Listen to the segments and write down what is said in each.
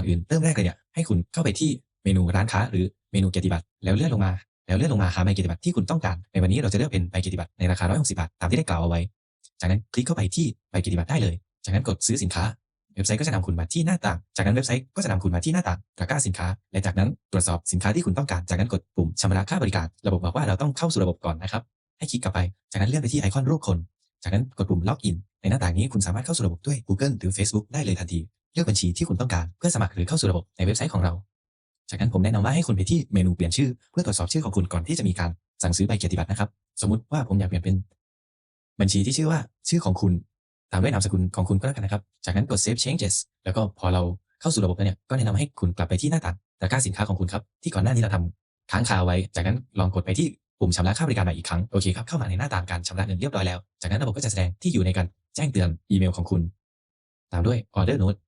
อนอื่นเริ่มแรกเลยเนี่ยให้คุณเข้าไปที่เมนูร้านค้าหรือเมนูเกียรติบัตรแล้วเลื่อนลงมา แล้วเลื่อนลงมาหาใบเกียรติบัตรที่คุณต้องการ ในวันนี้เราจะเลือกเป็นใบเกียรติบัตรในราคา 160 บาท ตามที่ได้กล่าวเอาไว้ จากนั้นคลิกเข้าไปที่ใบเกียรติบัตรได้เลย จากนั้นกดซื้อสินค้า เว็บไซต์ก็จะนำคุณมาที่หน้าต่าง จากนั้นเว็บไซต์ก็จะนำคุณมาที่หน้าต่างตะกร้าสินค้า และจากนั้นตรวจสอบสินค้าที่คุณต้องการ จากนั้นกดปุ่มชำระค่าบริการ ระบบบอกว่าเราต้องเข้าสู่ระบบก่อนนะครับ ให้คลิกกลับไป จากนั้นเลื่อนไปที่ไอคอนรูปคน จากนั้นกดปุ่มล็อกอิน ในหน้าต่างนี้คุณสามารถเข้าสู่ระบบด้วย Google หรือ Facebook ได้เลยทันที เลือกบัญชีที่คุณต้องการเพื่อสมัครหรือเข้าสู่ระบบในเว็บไซต์ของเรา จากนั้นผมแนะนำว่าให้คุณไปที่เมนูเปลี่ยนชื่อเพื่อตรวจสอบชื่อของคุณก่อนที่จะมีการสั่งซื้อใบเกียรติบัตรนะครับ สมมุติว่าผมอยากเปลี่ยนเป็น บัญชีที่ชื่อว่าชื่อของคุณตามด้วยนามสกุลของคุณก็แล้วกันนะครับ จากนั้นกด save changes แล้วก็พอเราเข้าสู่ระบบแล้วเนี่ย ก็แนะนำให้คุณกลับไปที่หน้าต่างตะกร้าสินค้าของคุณครับ ที่ก่อนหน้านี้เราทำค้างคาไว้ จากนั้นลองกดไปที่ปุ่มชำระค่าบริการใหม่อีกครั้ง โอเคครับ เข้ามาในหน้าต่างการชำระเงินเรียบร้อยแล้ว จากนั้นระบบก็จะแสดงที่อยู่ในการแจ้งเตือนอีเมลของคุณ ตามด้วย order note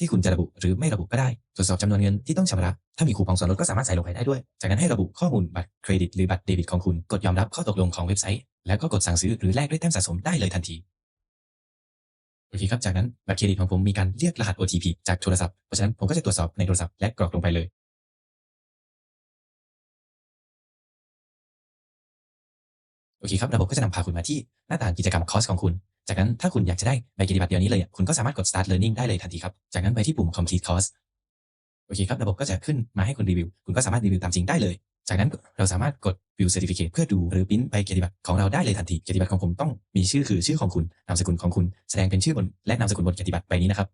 ที่คุณจะระบุหรือไม่ระบุก็ได้ ตรวจสอบจำนวนเงินที่ต้องชำระ ถ้ามีคูปองส่วนลดก็สามารถใส่ลงไปได้ด้วย จากนั้นให้ระบุข้อมูลบัตรเครดิตหรือบัตรเดบิตของคุณ กดยอมรับข้อตกลงของเว็บไซต์ แล้วก็กดสั่งซื้อหรือแลกด้วยแต้มสะสมได้เลยทันที โอเคครับ จากนั้นบัตรเครดิตของผมมีการเรียกรหัส OTP จากโทรศัพท์ เพราะฉะนั้นผมก็จะตรวจสอบในโทรศัพท์และกรอกลงไปเลยโอเคครับ ระบบก็จะนำพาคุณมาที่หน้าต่างกิจกรรมคอร์สของคุณ จากนั้นถ้าคุณอยากจะได้ใบกิติบัตรเดียวนี้เลยอะคุณก็สามารถกด start learning ได้เลยทันทีครับ จากนั้นไปที่ปุ่ม complete course โอเคครับ ระบบก็จะขึ้นมาให้คุณรีวิว คุณก็สามารถรีวิวตามจริงได้เลย จากนั้นเราสามารถกด view certificate เพื่อดูหรือปริ้นใบเกียรติบัตรของเราได้เลยทันที เกียรติบัตรของผมต้องมีชื่อคือชื่อของคุณ นามสกุลของคุณ แสดงเป็นชื่อบนและนามสกุลบนเกียรติบัตรใบนี้นะครับ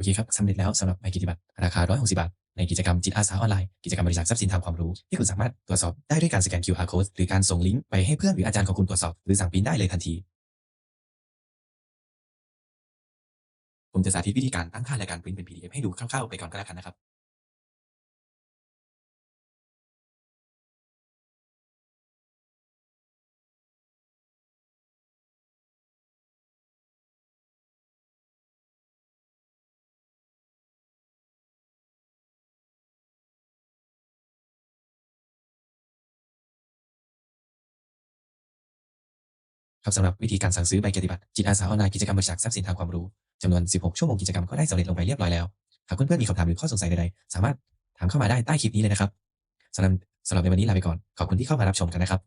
อเคครับสำเร็จแล้วสำหรับใบกิจบัตรราคา 160 บาท ในกิจกรรมจิตอาสาออนไลน์ กิจกรรมบริจาคทรัพย์สินทางความรู้ ที่คุณสามารถตรวจสอบได้ด้วยการสแกน QR code หรือการส่งลิงก์ไปให้เพื่อนหรืออาจารย์ของคุณตรวจสอบ หรือสั่งพิมพ์ได้เลยทันที ผมจะสาธิตวิธีการตั้งค่าและการพิมพ์เป็น PDF ให้ดูคร่าวๆไปก่อนก็แล้วกันนะครับ ครับสำหรับวิธีการสั่งซื้อใบเกียรติบัตรจิตอาสาออนไลน์กิจกรรมบริจาคทรัพย์สินทางความรู้จำนวน 16 ชั่วโมงกิจกรรมก็ได้สำเร็จลงไปเรียบร้อยแล้ว หากเพื่อนๆมีคำถามหรือข้อสงสัยใดๆ สามารถถามเข้ามาได้ใต้คลิปนี้เลยนะครับสำหรับสำหรับในวันนี้ลาไปก่อน ขอบคุณที่เข้ามารับชมกันนะครับ